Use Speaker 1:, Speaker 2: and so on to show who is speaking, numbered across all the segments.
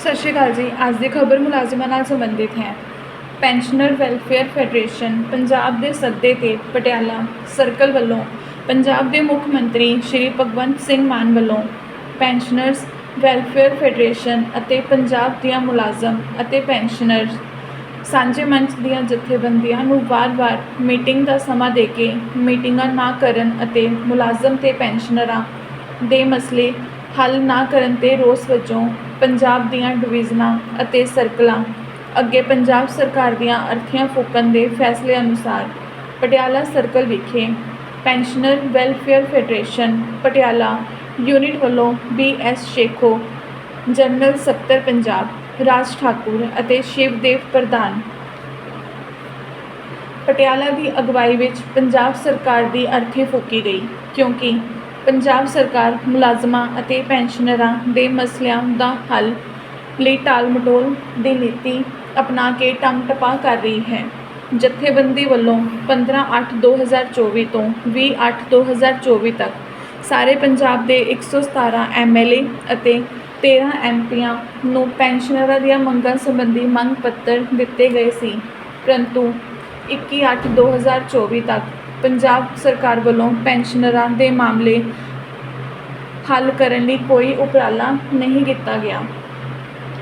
Speaker 1: ਸਤਿ ਸ਼੍ਰੀ ਅਕਾਲ ਜੀ। ਅੱਜ ਦੀ ਖਬਰ ਮੁਲਾਜ਼ਮਾਂ ਨਾਲ ਸੰਬੰਧਿਤ ਹੈ। ਪੈਨਸ਼ਨਰ ਵੈਲਫੇਅਰ ਫੈਡਰੇਸ਼ਨ ਪੰਜਾਬ ਦੇ ਸੱਦੇ ਤੇ ਪਟਿਆਲਾ ਸਰਕਲ ਵੱਲੋਂ ਪੰਜਾਬ ਦੇ ਮੁੱਖ ਮੰਤਰੀ ਸ਼੍ਰੀ ਭਗਵੰਤ ਸਿੰਘ ਮਾਨ ਵੱਲੋਂ ਪੈਨਸ਼ਨਰਸ ਵੈਲਫੇਅਰ ਫੈਡਰੇਸ਼ਨ ਅਤੇ ਪੰਜਾਬ ਦੀਆਂ ਮੁਲਾਜ਼ਮ ਅਤੇ ਪੈਨਸ਼ਨਰਸ ਸਾਂਝੇ ਮੰਚ ਦੀਆਂ ਜਥੇਬੰਦੀਆਂ ਨੂੰ ਵਾਰ-ਵਾਰ ਮੀਟਿੰਗ ਦਾ ਸਮਾਂ ਦੇ ਕੇ ਮੀਟਿੰਗਾਂ ਨਾ ਕਰਨ ਅਤੇ ਮੁਲਾਜ਼ਮ ਤੇ ਪੈਨਸ਼ਨਰਾਂ ਦੇ ਮਸਲੇ ਹੱਲ ਨਾ ਕਰਨ ਤੇ ਰੋਸ ਵਜੋਂ ਪੰਜਾਬ ਦੀਆਂ ਡਿਵੀਜ਼ਨਾਂ ਅਤੇ ਸਰਕਲਾਂ, ਅੱਗੇ ਪੰਜਾਬ ਸਰਕਾਰ ਦੀਆਂ ਅਰਥੀਆਂ ਫੂਕਣ ਦੇ ਫੈਸਲੇ ਅਨੁਸਾਰ ਪਟਿਆਲਾ ਸਰਕਲ ਵਿਖੇ pensioner welfare federation, Patiala unit ਵੱਲੋਂ ਬੀ ਐਸ ਸ਼ੇਖੋ, ਜਨਰਲ ਸਕੱਤਰ ਪੰਜਾਬ, ਰਾਜ ਠਾਕੁਰ ਅਤੇ ਸ਼ਿਵਦੇਵ ਪ੍ਰਧਾਨ। ਪਟਿਆਲਾ ਦੀ ਅਗਵਾਈ ਵਿੱਚ ਪੰਜਾਬ ਸਰਕਾਰ ਦੀ ਅਰਥੀ ਫੂਕੀ ਗਈ, ਕਿਉਂਕਿ ਪੰਜਾਬ ਸਰਕਾਰ ਮੁਲਾਜ਼ਮਾਂ ਅਤੇ ਪੈਨਸ਼ਨਰਾਂ ਦੇ ਮਸਲਿਆਂ ਦਾ ਹੱਲ ਲਈ ਟਾਲ-ਮਟੋਲ ਦੀ ਨੀਤੀ ਅਪਣਾ ਕੇ ਟੰਗ ਟਪਾ ਕਰ ਰਹੀ ਹੈ। ਜਥੇਬੰਦੀ ਵੱਲੋਂ 15/8/2024 ਤੋਂ 20/8/2024 ਤੱਕ ਸਾਰੇ ਪੰਜਾਬ ਦੇ 117 ਐਮਐਲਏ ਅਤੇ 13 ਐਮਪੀਆਂ ਨੂੰ ਪੈਨਸ਼ਨਰਾਂ ਦੀਆਂ ਮੰਗਾਂ ਸੰਬੰਧੀ ਮੰਗ ਪੱਤਰ ਦਿੱਤੇ ਗਏ ਸੀ। ਪਰੰਤੂ 21/8/2024 ਤੱਕ ਪੰਜਾਬ ਸਰਕਾਰ ਵੱਲੋਂ ਪੈਨਸ਼ਨਰਾਂ ਦੇ ਮਾਮਲੇ ਹੱਲ ਕਰਨ ਲਈ ਕੋਈ ਉਪਰਾਲਾ ਨਹੀਂ ਕੀਤਾ ਗਿਆ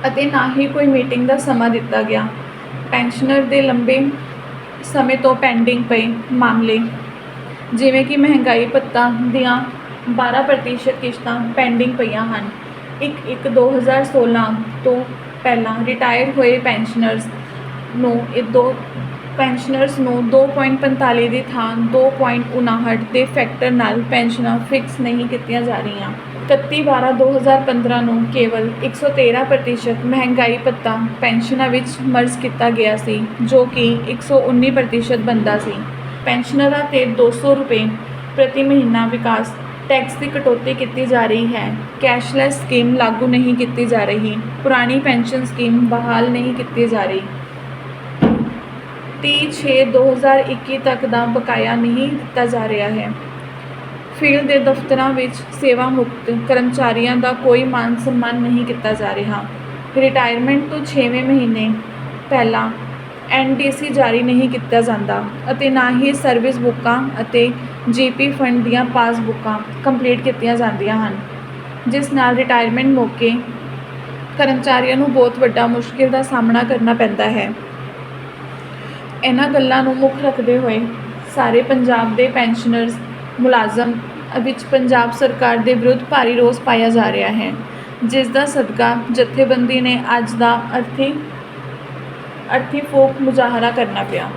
Speaker 1: ਅਤੇ ਨਾ ਹੀ ਕੋਈ ਮੀਟਿੰਗ ਦਾ ਸਮਾਂ ਦਿੱਤਾ ਗਿਆ। ਪੈਨਸ਼ਨਰ ਦੇ ਲੰਬੇ ਸਮੇਂ ਤੋਂ ਪੈਂਡਿੰਗ ਪਏ ਮਾਮਲੇ, ਜਿਵੇਂ ਕਿ ਮਹਿੰਗਾਈ ਭੱਤਾ ਦੀਆਂ 12% ਕਿਸ਼ਤਾਂ ਪੈਂਡਿੰਗ ਪਈਆਂ ਹਨ। 1/1/2016 ਤੋਂ ਪਹਿਲਾਂ ਰਿਟਾਇਰ ਹੋਏ ਪੈਨਸ਼ਨਰਸ ਨੂੰ ਇਹ ਦੋ ਪੈਨਸ਼ਨਰਸ ਨੂੰ 2.45 ਦੀ ਥਾਂ 2.59 ਦੇ ਫੈਕਟਰ ਨਾਲ ਪੈਨਸ਼ਨਾਂ ਫਿਕਸ ਨਹੀਂ ਕੀਤੀਆਂ ਜਾ ਰਹੀਆਂ। 31/12/2015 ਨੂੰ ਕੇਵਲ 113% ਮਹਿੰਗਾਈ ਭੱਤਾ ਪੈਨਸ਼ਨਾਂ ਵਿੱਚ ਮਰਜ ਕੀਤਾ ਗਿਆ ਸੀ, ਜੋ ਕਿ 119% ਬੰਦਾ ਸੀ। ਪੈਨਸ਼ਨਰਾਂ ਤੇ 200 ਰੁਪਏ ਪ੍ਰਤੀ ਮਹੀਨਾ ਵਿਕਾਸ ਟੈਕਸ ਦੀ ਕਟੌਤੀ ਕੀਤੀ ਜਾ ਰਹੀ ਹੈ। ਕੈਸ਼ਲੈਸ ਸਕੀਮ ਲਾਗੂ ਨਹੀਂ ਕੀਤੀ ਜਾ ਰਹੀ। ਪੁਰਾਣੀ ਪੈਨਸ਼ਨ ਸਕੀਮ ਬਹਾਲ ਨਹੀਂ ਕੀਤੀ ਜਾ ਰਹੀ। 30/6/2021 ਤੱਕ ਦਾ ਬਕਾਇਆ ਨਹੀਂ ਦਿੱਤਾ ਜਾ ਰਿਹਾ ਹੈ। ਫੀਲਡ ਦੇ ਦਫ਼ਤਰਾਂ ਵਿੱਚ ਸੇਵਾ ਮੁਕਤ ਕਰਮਚਾਰੀਆਂ ਦਾ ਕੋਈ ਮਾਨ ਸਨਮਾਨ ਨਹੀਂ ਕੀਤਾ ਜਾ ਰਿਹਾ। ਰਿਟਾਇਰਮੈਂਟ ਤੋਂ 6ਵੇਂ ਮਹੀਨੇ ਪਹਿਲਾਂ ਐਨਡੀਸੀ ਜਾਰੀ ਨਹੀਂ ਕੀਤਾ ਜਾਂਦਾ ਅਤੇ ਨਾ ਹੀ ਸਰਵਿਸ ਬੁੱਕਾਂ ਅਤੇ ਜੀਪੀ ਫੰਡ ਦੀਆਂ ਪਾਸਬੁੱਕਾਂ ਕੰਪਲੀਟ ਕੀਤੀਆਂ ਜਾਂਦੀਆਂ ਹਨ, ਜਿਸ ਨਾਲ ਰਿਟਾਇਰਮੈਂਟ ਮੌਕੇ ਕਰਮਚਾਰੀਆਂ ਨੂੰ ਬਹੁਤ ਵੱਡਾ ਮੁਸ਼ਕਿਲ ਦਾ ਸਾਹਮਣਾ ਕਰਨਾ ਪੈਂਦਾ ਹੈ। ਇਹਨਾਂ ਗੱਲਾਂ ਨੂੰ ਮੁੱਖ ਰੱਖਦੇ ਹੋਏ ਸਾਰੇ ਪੰਜਾਬ ਦੇ ਪੈਨਸ਼ਨਰਸ ਮੁਲਾਜ਼ਮ ਵਿੱਚ ਪੰਜਾਬ ਸਰਕਾਰ ਦੇ ਵਿਰੁੱਧ ਭਾਰੀ ਰੋਸ ਪਾਇਆ ਜਾ ਰਿਹਾ ਹੈ। ਜਿਸ ਦਾ ਸਦਕਾ ਜਥੇਬੰਦੀ ਨੇ ਅੱਜ ਦਾ ਅਰਥੀ ਅਰਥੀ ਫੋਕ ਮੁਜ਼ਾਹਰਾ ਕਰਨਾ ਪਿਆ।